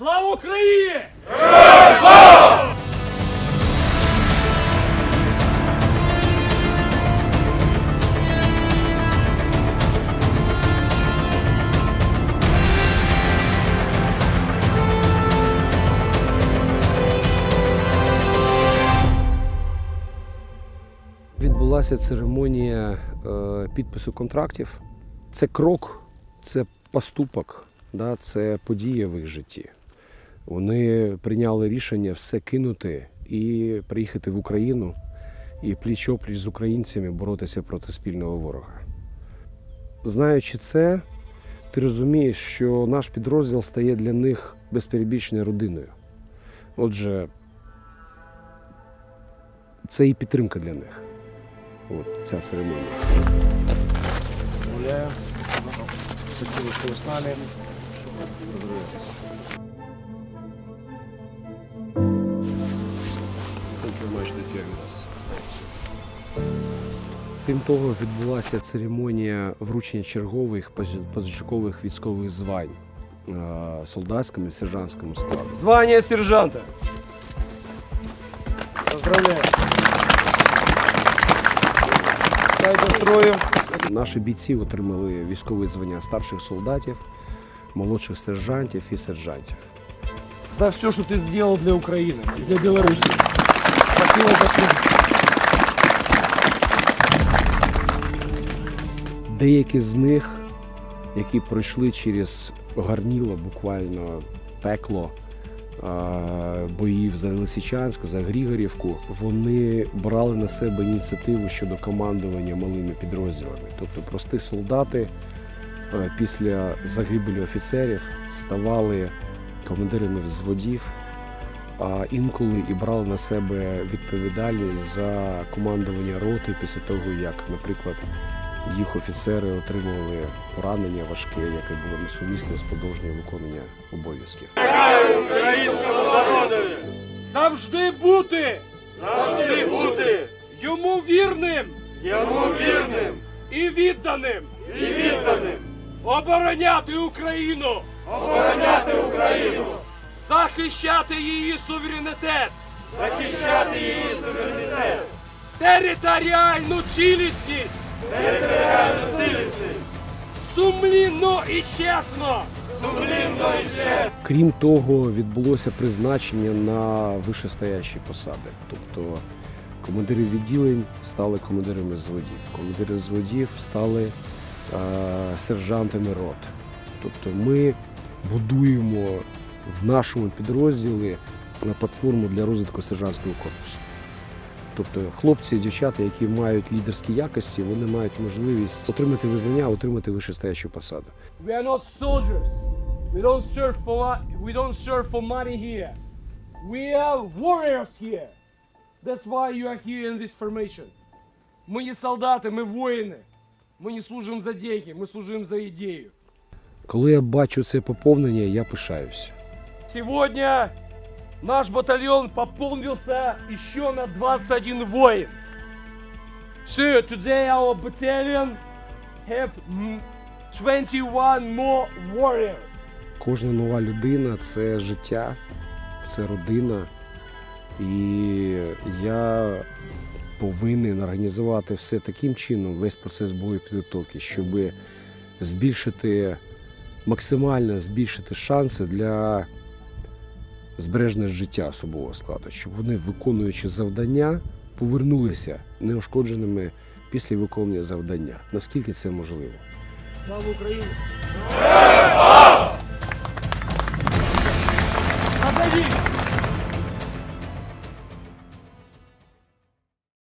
Слава Україні! Відбулася церемонія е, підпису контрактів. Це крок, це поступок, да, це подія в їх житті. Вони прийняли рішення все кинути і приїхати в Україну і пліч-опліч з українцями боротися проти спільного ворога. Знаючи це, ти розумієш, що наш підрозділ стає для них безперебічною родиною. Отже, це і підтримка для них. От ця церемонія. Гуляю. Спасибо, что вы с нами. Поздравляйтесь. Крім того, відбулася церемонія вручення чергових поз- позачергових військових звань е, солдатському і сержантському складу. Звання сержанта. Поздравляю. Наші бійці отримали військові звання старших солдатів, молодших сержантів і сержантів. За все, что ты сделал для Украины и для Беларуси. Спасибо за службу. Деякі з них, які пройшли через гарніло, буквально пекло боїв за Лисичанськ, за Грігорівку, вони брали на себе ініціативу щодо командування малими підрозділами. Тобто прості солдати після загибелі офіцерів ставали командирами взводів, а інколи і брали на себе відповідальність за командування роти після того, як, наприклад, їх офіцери отримували поранення важке, яке було несумісне з продовженням виконання обов'язків. Завжди бути! Завжди бути! Йому вірним! Йому вірним! І відданим! І відданим! Обороняти Україну! Обороняти Україну! Захищати її суверенітет! Захищати її суверенітет! Територіальну цілісність! Територіальну цілісність! Сумлінно і чесно! Крім того, відбулося призначення на вищестоящі посади. Тобто командири відділень стали командирами зводів, командири зводів стали е, сержантами рот. Тобто ми будуємо в нашому підрозділі на платформу для розвитку сержантського корпусу. Тобто хлопці і дівчата, які мають лідерські якості, вони мають можливість отримати визнання, отримати вищестоящу посаду. We are not soldiers. We don't serve for we don't serve for money here. We are warriors here. That's why you are here in this formation. Мы не солдаты, мы воины. Мы не служим за деньги, мы служим за идею. Коли я бачу це поповнення, я пишаюся. Сегодня наш батальон пополнился еще на 21 воин. So today our battalion have mm, 21 more warriors. Кожна нова людина це життя, це родина. І я повинен організувати все таким чином, весь процес боєпідготовки, щоб збільшити максимально збільшити шанси для збереження життя особового складу, щоб вони, виконуючи завдання, повернулися неушкодженими після виконання завдання. Наскільки це можливо? Слава Україні!